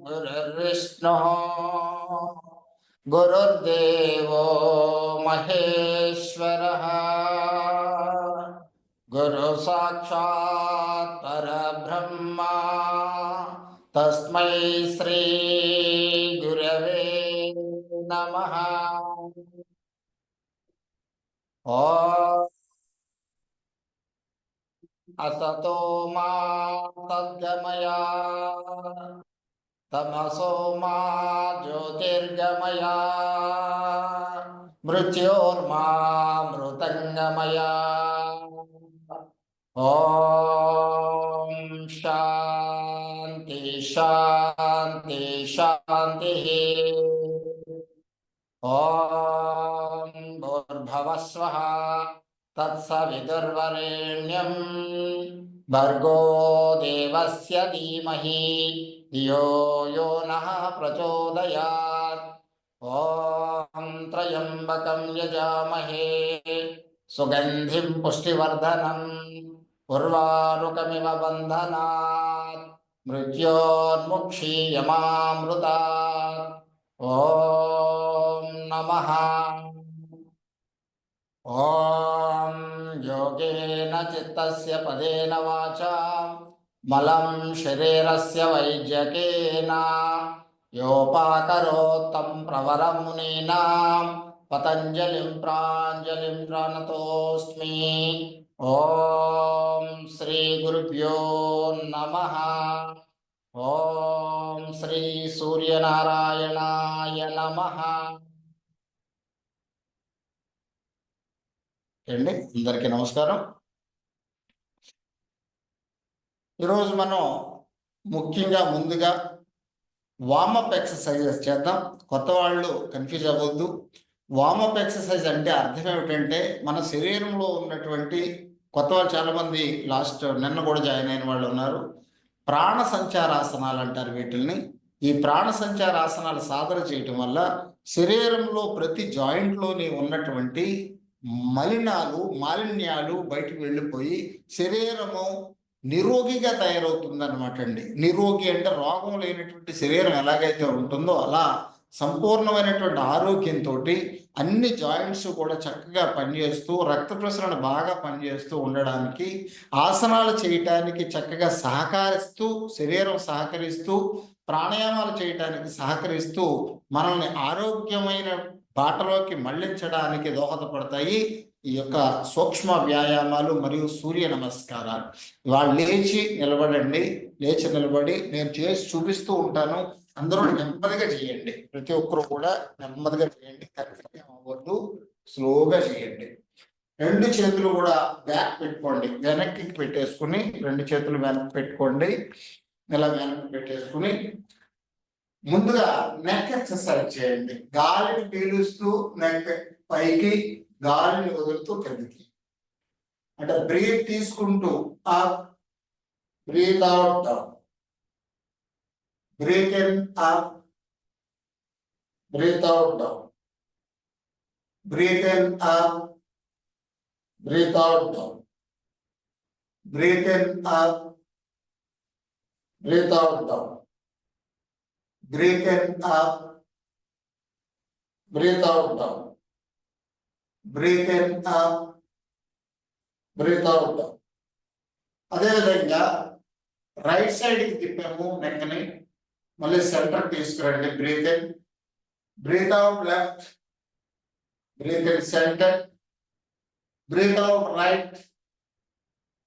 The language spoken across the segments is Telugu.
गुरुर्विष्णुः गुरुर्देवो महेश्वरः। गुरुसाक्षात् तस्म तस्मै श्रीगुरवे नमः। ॐ असतो मा सद्गमया तमसो मा ज्योतिर्गमया मृत्योर्मा मृतङ्गमया। ॐ शान्ति शान्ति शान्तिः। ॐ भूर्भुवः स्वः तत्सवितुर्वरेण्यं भर्गो देवस्य धीमहि, धियो यो नः प्रचोदयात्। ॐ त्र्यम्बकं यजामहे, सुगन्धिं पुष्टिवर्धनम् उर्वारुकमिव बन्धनात् मृत्योर्मुक्षीयमामृतात् ॐ नमः। ॐ योगेन चित्तस्य पदेन वाचा मलं शरीरस्य वैद्यकेन योपाकरोत्तं प्रवरं मुनीनां पतञ्जलिं प्राञ्जलिं प्रणतोऽस्मि ॐ श्रीगुरुभ्यो नमः ॐ श्रीसूर्यनारायणाय नमः అండి అందరికీ నమస్కారం. ఈరోజు మనం ముఖ్యంగా ముందుగా వామప్ ఎక్సర్సైజెస్ చేద్దాం. కొత్త వాళ్ళు కన్ఫ్యూజ్ అవ్వద్దు. వామప్ ఎక్సర్సైజ్ అంటే అర్థం ఏమిటంటే మన శరీరంలో ఉన్నటువంటి కొత్త వాళ్ళు చాలా మంది లాస్ట్ నిన్న కూడా జాయిన్ అయిన వాళ్ళు ఉన్నారు. ప్రాణ సంచారాసనాలు అంటారు వీటిల్ని. ఈ ప్రాణ సంచారాసనాలు సాధన చేయటం వల్ల శరీరంలో ప్రతి జాయింట్లోని ఉన్నటువంటి మలినాలు మాలిన్యాలు బయటకు వెళ్ళిపోయి శరీరము నిరోగిగా తయారవుతుందన్నమాట అండి. నిరోగి అంటే రోగం లేనటువంటి శరీరం ఎలాగైతే ఉంటుందో అలా సంపూర్ణమైనటువంటి ఆరోగ్యంతో అన్ని జాయింట్స్ కూడా చక్కగా పనిచేస్తూ రక్త ప్రసరణ బాగా పనిచేస్తూ ఉండడానికి ఆసనాలు చేయటానికి చక్కగా సహకరిస్తూ శరీరం సహకరిస్తూ ప్రాణాయామాలు చేయటానికి సహకరిస్తూ మనల్ని ఆరోగ్యమైన బాటలోకి మళ్ళించడానికి దోహదపడతాయి ఈ యొక్క సూక్ష్మ వ్యాయామాలు మరియు సూర్య నమస్కారాలు. వాళ్ళు లేచి నిలబడండి లేచి నిలబడి నేను చేసి చూపిస్తూ ఉంటాను. అందరూ నెమ్మదిగా చేయండి. ప్రతి ఒక్కరు కూడా నెమ్మదిగా చేయండి. కరెక్ట్గా అవ్వద్దు స్లోగా చేయండి. రెండు చేతులు కూడా బ్యాక్ పెట్టుకోండి. వెనక్కి పెట్టేసుకుని రెండు చేతులు వెనక్కి పెట్టుకోండి. ఇలా వెనక్కి పెట్టేసుకుని ముందుగా నెక్ ఎక్సర్సైజ్ చేయండి. గాలిని పీలుస్తూ నెక్ పైకి గాలిని వదులుతూ కిందకి. అంటే బ్రీత్ తీసుకుంటూ up breathe out down. Breathe in up breathe out down. Breathe in up breathe out down. Breathe in up breathe out down. Breathe in up, breathe out down. Breathe in up, breathe out down. అదేవిధంగా రైట్ సైడ్కి తిప్పాము నెక్కని మళ్ళీ సెంటర్ తీసుకురండి. Breathe in breathe out left breathe in centre breathe out right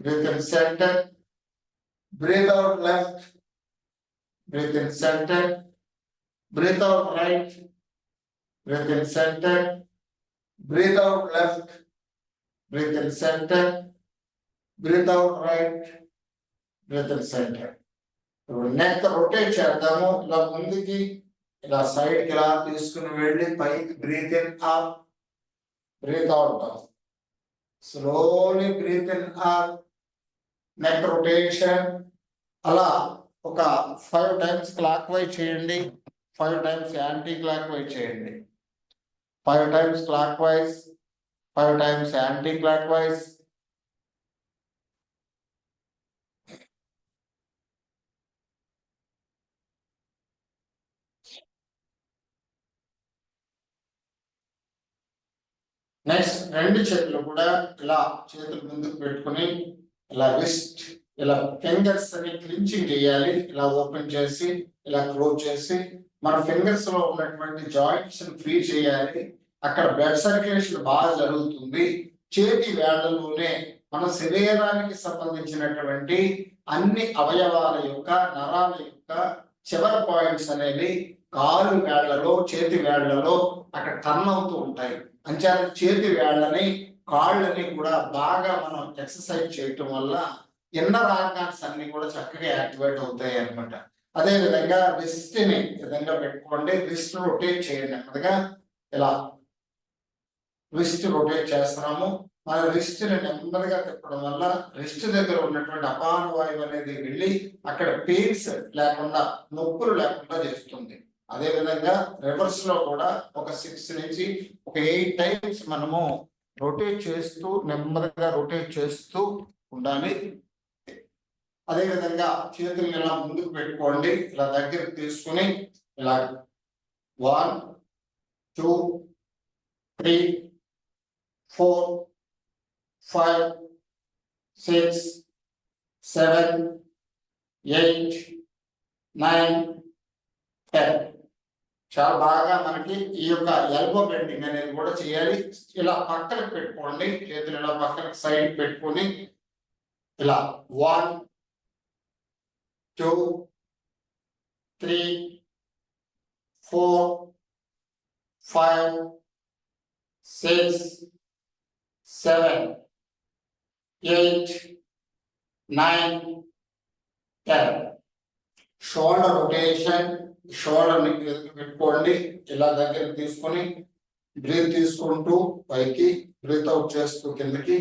breathe in centre breathe out left breathe in center, breathe out right, breathe in center, breathe out left, breathe in center, breathe out right, breathe in center. ఇప్పుడు నెక్ రొటేట్ చేద్దాము ఇలా ముందుకి ఇలా సైడ్కి ఇలా తీసుకుని వెళ్ళి పైకి breathe in up breathe out down slowly breathe in up neck rotation అలా ఒక ఫైవ్ టైమ్స్ క్లాక్ వైజ్ చేయండి five times anti clock wise చేయండి. Five times clockwise five times anticlockwise next రెండు చేతులు కూడా ఇలా చేతులు ముందుకు పెట్టుకుని ఇలా రిస్ట్ ఇలా ఫింగర్స్ అని క్లించింగ్ చేయాలి ఇలా ఓపెన్ చేసి ఇలా క్లోజ్ చేసి మన ఫింగర్స్లో ఉన్నటువంటి జాయింట్స్ ఫ్రీ చేయాలి. అక్కడ బ్లడ్ సర్క్యులేషన్ బాగా జరుగుతుంది. చేతి వేళ్ళలోనే మన శరీరానికి సంబంధించినటువంటి అన్ని అవయవాల యొక్క నరాల యొక్క చివరి పాయింట్స్ అనేవి కాలు వేళ్ళలో చేతి వేళ్ళలో అక్కడ టర్న్ అవుతూ ఉంటాయి. అంచేత చేతి వేళ్ళని కాళ్ళని కూడా బాగా మనం ఎక్సర్సైజ్ చేయటం వల్ల ఇన్నర్ ఆర్గాన్స్ అన్ని కూడా చక్కగా యాక్టివేట్ అవుతాయి అన్నమాట. అదే విధంగా రిస్ట్ని విధంగా పెట్టుకోండి. రిస్ట్ రొటేట్ చేయండి అన్నదిగా ఇలా రిస్ట్ రొటేట్ చేస్తున్నాము. మన రిస్ట్ని నెమ్మదిగా తిప్పడం వల్ల రిస్ట్ దగ్గర ఉన్నటువంటి అపాన వాయువు అనేది వెళ్ళి అక్కడ పెయిన్స్ లేకుండా నొప్పులు లేకుండా చేస్తుంది. అదే విధంగా రివర్స్లో కూడా ఒక సిక్స్ నుంచి ఒక ఎయిట్ టైమ్స్ మనము రొటేట్ చేస్తూ నెమ్మదిగా రొటేట్ చేస్తూ ఉండాలి. అదేవిధంగా చేతుల్ని ఇలా ముందుకు పెట్టుకోండి. ఇలా దగ్గరికి తీసుకుని ఇలా one two three four five six seven eight nine ten. చాలా బాగా మనకి ఈ యొక్క ఎల్బో బెండింగ్ అనేది కూడా చేయాలి. ఇలా పక్కన పెట్టుకోండి. చేతులు ఇలా పక్కన సైడ్ పెట్టుకొని ఇలా one two three four five six seven eight, nine ten. Shoulder rotation షోల్డర్ని పెట్టుకోండి ఇలా దగ్గర తీసుకొని బ్రీత్ తీసుకుంటూ పైకి బ్రీత్ అవుట్ చేస్తూ కిందకి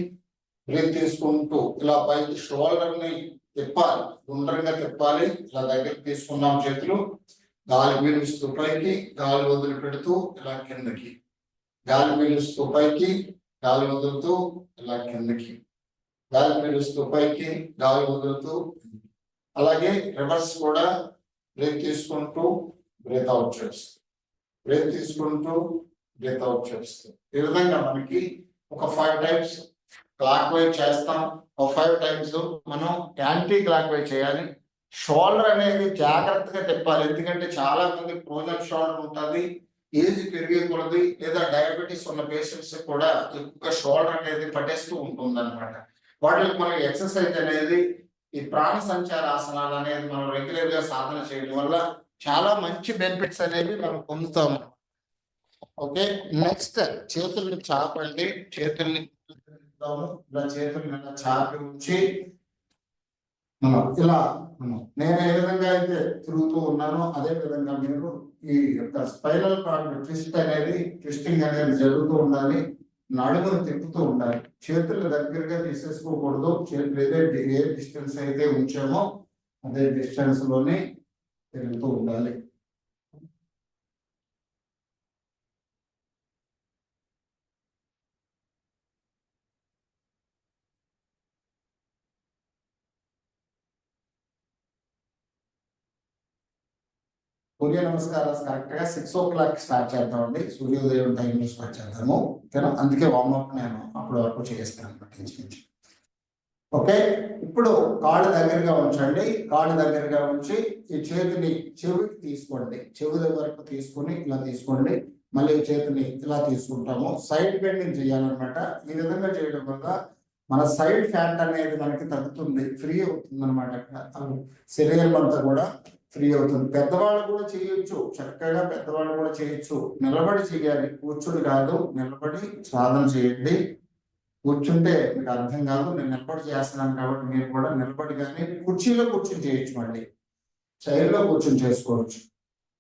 బ్రీత్ తీసుకుంటూ ఇలా పైకి షోల్డర్ని తిప్పాలి గుండ్రంగా తిప్పాలి. ఇలా దగ్గర తీసుకున్నాం చేతులు. గాలి పీలుస్తూ పైకి గాలి వదిలి పెడుతూ ఇలా కిందకి. గాలి పీలుస్తూ పైకి గాలి వదులుతూ ఇలా కిందకి. గాలి పీలుస్తూ పైకి గాలి వదులుతూ అలాగే రివర్స్ కూడా బ్రేక్ తీసుకుంటూ బ్రేత్ అవుట్ చేస్తూ బ్రేక్ తీసుకుంటూ బ్రేత్ అవుట్ చేస్తూ ఈ విధంగా మనకి ఒక ఫైవ్ టైమ్స్ క్లాక్ వైజ్ చేస్తాం. ఫైవ్ టైమ్స్ మనం యాంటీ క్లాక్ వైజ్ చేయాలి. షోల్డర్ అనేది జాగ్రత్తగా తిప్పాలి. ఎందుకంటే చాలా మంది ఫ్రోజన్ షోల్డర్ ఉంటుంది ఏజ్ పెరిగే కొలది లేదా డయాబెటీస్ ఉన్న పేషెంట్స్ కూడా ఎక్కువగా షోల్డర్ అనేది పట్టేస్తూ ఉంటుంది అనమాట వాటికి మనం ఎక్సర్సైజ్ అనేది ఈ ప్రాణ సంచార ఆసనాలు అనేది మనం రెగ్యులర్గా సాధన చేయడం వల్ల చాలా మంచి బెనిఫిట్స్ అనేవి మనం పొందుతాము. ఓకే నెక్స్ట్ చేతుల్ని చాపండి. చేతుల్ని ఇలా చేతుల ఇలా చాపి ఉంచి మనం ఇలా మనం నేను ఏ విధంగా అయితే తిరుగుతూ ఉన్నానో అదే విధంగా మీరు ఈ యొక్క స్పైరల్ కార్డ్ ట్విస్ట్ అనేది ట్విస్టింగ్ అనేది జరుగుతూ ఉండాలి. నడుమును తిప్పుతూ ఉండాలి. చేతులు దగ్గరగా తీసేసుకోకూడదు. చేతులు ఏదే ఏ డిస్టెన్స్ అయితే ఉంచామో అదే డిస్టెన్స్లోనే తిరుగుతూ ఉండాలి. సూర్య నమస్కారం కరెక్ట్గా సిక్స్ ఓ క్లాక్ స్టార్ట్ చేద్దామండి. సూర్యోదయం టైంలో స్టార్ట్ చేద్దాము. ఓకేనా? అందుకే వార్మప్ నేను అప్పటి వరకు చేస్తాను ఓకే? ఇప్పుడు కాళ్ళు దగ్గరగా ఉంచండి. కాళ్ళు దగ్గరగా ఉంచి ఈ చేతిని చెవికి తీసుకోండి. చెవి వరకు తీసుకొని ఇలా తీసుకోండి. మళ్ళీ చేతిని ఇలా తీసుకుంటాము. సైడ్ బెండింగ్ చేయాలన్నమాట. ఈ విధంగా చేయడం వల్ల మన సైడ్ ఫ్యాట్ అనేది మనకి తగ్గుతుంది ఫ్రీ అవుతుంది అనమాట శరీరం అంతా కూడా ఫ్రీ అవుతుంది. పెద్దవాళ్ళు కూడా చేయొచ్చు. చక్కగా పెద్దవాళ్ళు కూడా చేయొచ్చు. నిలబడి చేయాలి. కూర్చుని కాదు. నిలబడి సాధన చేయండి. కూర్చుంటే మీకు అర్థం కాదు. నేను నిలబడి చేస్తున్నాను కాబట్టి మీరు కూడా నిలబడి కానీ కుర్చీలో కూర్చుని చేయొచ్చు మళ్ళీ. చైర్లో కూర్చుని చేసుకోవచ్చు.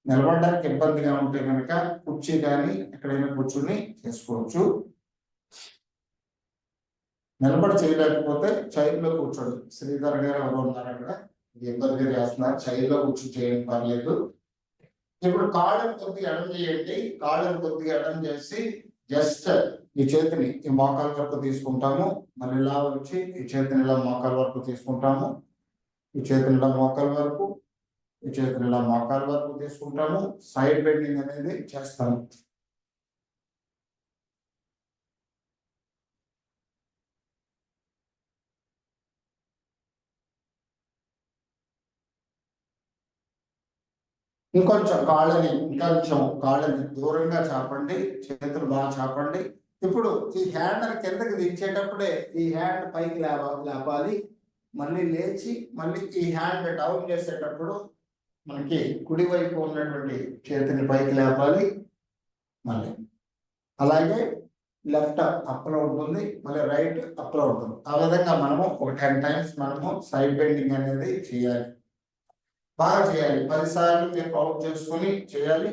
నిలబడడానికి ఇబ్బందిగా ఉంటే కనుక కుర్చీ కానీ ఎక్కడైనా కూర్చుని చేసుకోవచ్చు. నిలబడి చేయలేకపోతే చైర్లో కూర్చోండి. శ్రీధర్ గారు ఎవరు ఉన్నారు అక్కడ ఇబ్బంది రాస్తున్నారు చైర్లో కూర్చొని చేయడం పర్లేదు. ఇప్పుడు కాళ్ళను కొద్దిగా ఎడం చేయండి. కాళ్ళను కొద్దిగా ఎడం చేసి జస్ట్ ఈ చేతిని ఈ మోకాల వరకు తీసుకుంటాము. మళ్ళీ ఇలా వచ్చి ఈ చేతిని ఇలా మోకాల వరకు తీసుకుంటాము. ఈ చేతిని ఇలా మోకాల వరకు ఈ చేతిని ఇలా మోకాల వరకు తీసుకుంటాము. సైడ్ బెండింగ్ అనేది చేస్తాము. ఇంకొంచెం కాళ్ళని ఇంకొంచెం కాళ్ళని దూరంగా చాపండి చేతులు బాగా చాపండి. ఇప్పుడు ఈ హ్యాండ్ కిందకి దించేటప్పుడే ఈ హ్యాండ్ పైకి లేవ లేపాలి. మళ్ళీ లేచి మళ్ళీ ఈ హ్యాండ్ డౌన్ చేసేటప్పుడు మనకి కుడివైపు ఉన్నటువంటి చేతిని పైకి లేపాలి. మళ్ళీ అలాగే లెఫ్ట్ అప్లో ఉంటుంది మళ్ళీ రైట్ అప్లో ఉంటుంది. ఆ విధంగా మనము ఒక టెన్ టైమ్స్ మనము సైడ్ బెండింగ్ అనేది చేయాలి. బాగా చేయాలి. పదిసార్లు మీరు కౌంట్ చేసుకొని చేయాలి.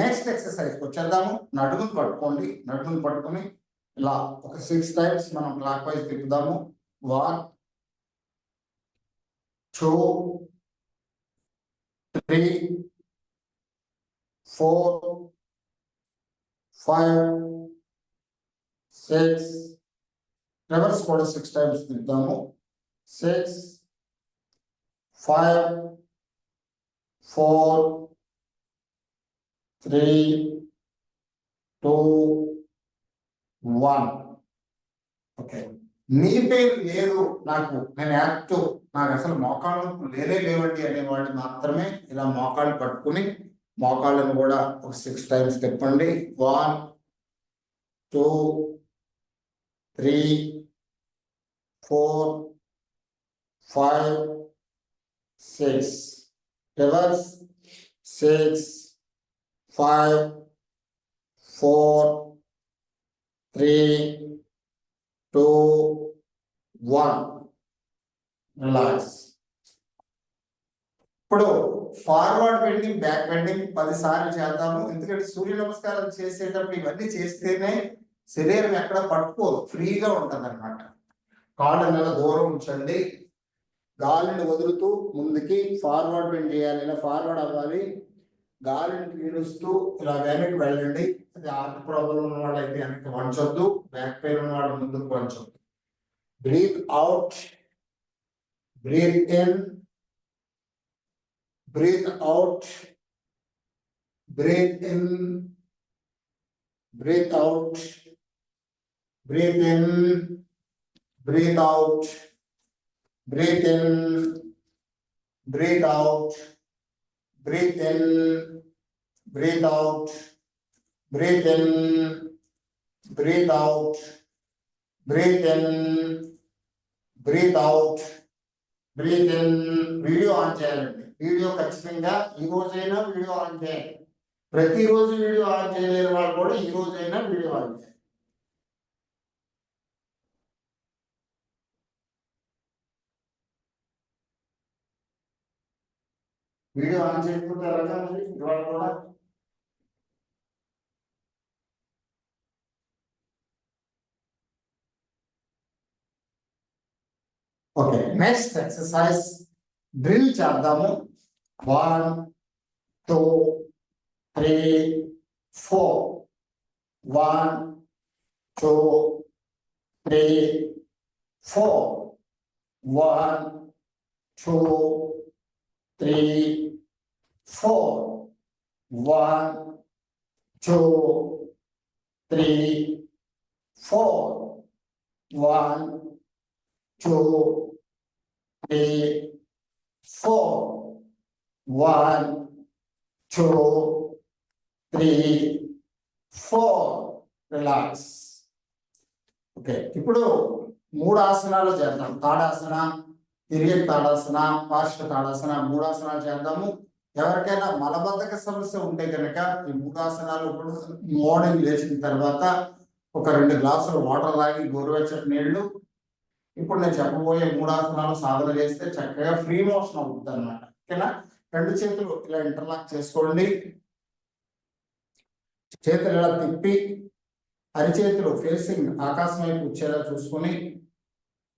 Next exercise వచ్చేద్దాము. నడుమును పట్టుకోండి. నడుమును పట్టుకొని ఇలా ఒక సిక్స్ టైమ్స్ మనం clockwise తిప్పుదాము. One two three four five six reverse కూడా six times తిద్దాము six five four three two one okay నీ పేరు లేదు నాకు. నేను యాక్టివ్ నాకు అసలు మోకాళ్ళు లేనే లేవండి అనేవాళ్ళు మాత్రమే ఇలా మోకాళ్ళు పట్టుకుని మోకాళ్ళను కూడా ఒక సిక్స్ టైమ్స్ తిప్పండి. One two three four five six reverse six five four three two one relax ఇప్పుడు ఫార్వర్డ్ బెండింగ్ బ్యాక్ బెండింగ్ పది సార్లు చేద్దాము. ఎందుకంటే సూర్య నమస్కారం చేసేటప్పుడు ఇవన్నీ చేస్తేనే శరీరం ఎక్కడ పట్టుకోదు ఫ్రీగా ఉంటుంది అనమాట కాళ్ళు నెల దూరం ఉంచండి. గాలిని వదులుతూ ముందుకి ఫార్వర్డ్ బెండ్ చేయాలి. ఇలా ఫార్వర్డ్ అవ్వాలి. గాలిని పీలుస్తూ ఇలా వెనక్కి వెళ్ళండి. అది హార్ట్ ప్రాబ్లం ఉన్న వాళ్ళైతే వెనక్కి వంచొద్దు. బ్యాక్ పెయిన్ ఉన్న వాళ్ళు ముందుకు వంచొద్దు. Breathe out. Breathe in. Breathe out. Breathe in. Breathe out. Breathe in breathe out breathe in breathe out breathe in, breathe out, breathe in, breathe out, breathe in, breathe out, breathe in. Video on చేయాలండి వీడియో ఖచ్చితంగా ఈ రోజైనా వీడియో ఆన్ చేయాలి ప్రతిరోజు వీడియో ఆన్ చేయలేని వాళ్ళు కూడా ఈ రోజైనా వీడియో ఆన్ చేయాలి వీడియో ఆన్ చేయకుండా ఎలాగా మరి ఇవాళ కూడా. ఓకే నెక్స్ట్ ఎక్సర్సైజ్ డ్రిల్ చేద్దాము. One two three four. One two three four. One two three, four. One, two, three, four. One, two, three, four. One, two, three, four. Relax. Okay ఇప్పుడు మూడు ఆసనాలు చేద్దాం తాడాసన తిరిగే తాడాసన పార్శ్వ తాడాసన మూడాసనాలు చేద్దాము. ఎవరికైనా మలబద్ధక సమస్య ఉంటే కనుక ఈ మూడాసనాలు మార్నింగ్ లేచిన తర్వాత ఒక రెండు గ్లాసులు వాటర్ తాగి గోరువెచ్చటి నీళ్ళు. ఇప్పుడు నేను చెప్పబోయే మూడాసనాలు సాధన చేస్తే చక్కగా ఫ్రీ మోషన్ అవుతుంది అనమాట ఓకేనా? రెండు చేతులు ఇలా ఇంటర్లాక్ చేసుకోండి. చేతులు ఇలా తిప్పి అరిచేతులు ఫేసింగ్ ఆకాశం వైపు వచ్చేలా చూసుకొని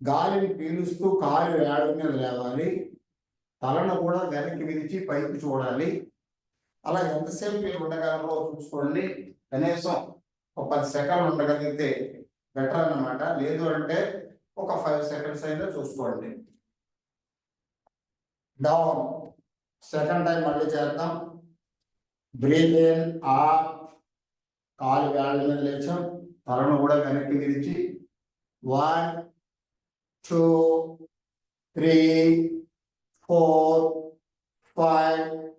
గాలిని పీలుస్తూ కాలు ఏడ మీద లేవాలి. తలను కూడా వెనక్కి విరిచి పైకి చూడాలి. అలా ఎంతసేపు మీరు ఉండగలరో చూసుకోండి. కనీసం ఒక పది సెకండ్లు ఉండగలిగితే బెటర్ అన్నమాట. లేదు అంటే ఒక ఫైవ్ సెకండ్స్ అయినా చూసుకోండి. డౌన్. సెకండ్ టైం మళ్ళీ చేద్దాం. బ్రీత్ ఇన్ ఆ కాలు వేళ్ళ మీద లేచాం. తలను కూడా వెనక్కి విరిచి one two three four five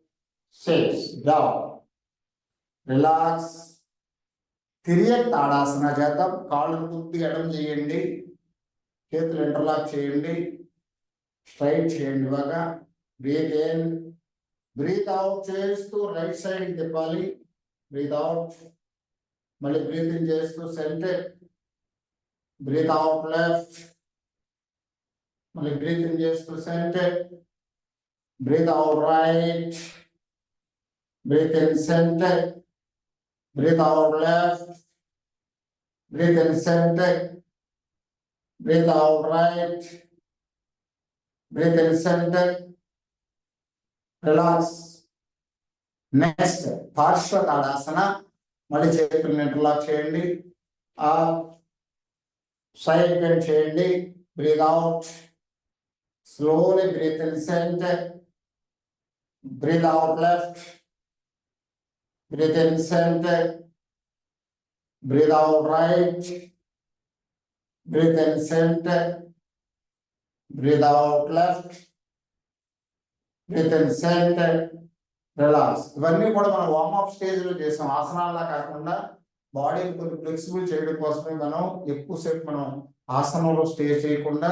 six down. Relax. తిరిగే తాడాసన చేద్దాం. కాళ్ళు పూర్తిగా ఎడం చేయండి. చేతులు ఇంటర్లాక్ చేయండి. స్ట్రైట్ చేయండి బాగా. బ్రీత్ ఇన్ బ్రీత్ అవుట్ చేస్తూ రైట్ సైడ్ తిప్పాలి. బ్రీత్ అవుట్ మళ్ళీ బ్రీత్ ఇన్ చేస్తూ సెంటర్ బ్రీత్ అవుట్ లెఫ్ట్ మళ్ళీ బ్రీత్ ఇన్ చేస్తూ centre breathe out right breathe in centre breathe out left breathe in centre breathe out right breathe in centre relax next parshva tadasana మళ్ళీ చేతులు ఇంటర్లాక్ చేయండి. ఆ సైడ్ బెండ్ చేయండి. Breathe out Slowly breathe in center. Breathe out left breathe in center. Breathe out right breathe in center. Breathe out left breathe in center. Relax ఇవన్నీ కూడా మనం వార్మప్ స్టేజ్లో చేసాం ఆసనాల్లా కాకుండా బాడీని కొంచెం ఫ్లెక్సిబుల్ చేయడం కోసమే మనం ఎక్కువసేపు మనం ఆసనంలో స్టే చేయకుండా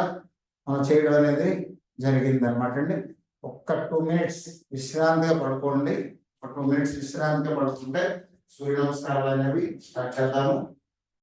చేయడం అనేది జరిగింది అనమాట అండి. ఒక్క టూ మినిట్స్ విశ్రాంతిగా పడుకోండి. ఒక టూ మినిట్స్ విశ్రాంతిగా పడుకుంటే సూర్య నమస్కారాలు అనేవి స్టార్ట్ చేద్దాము.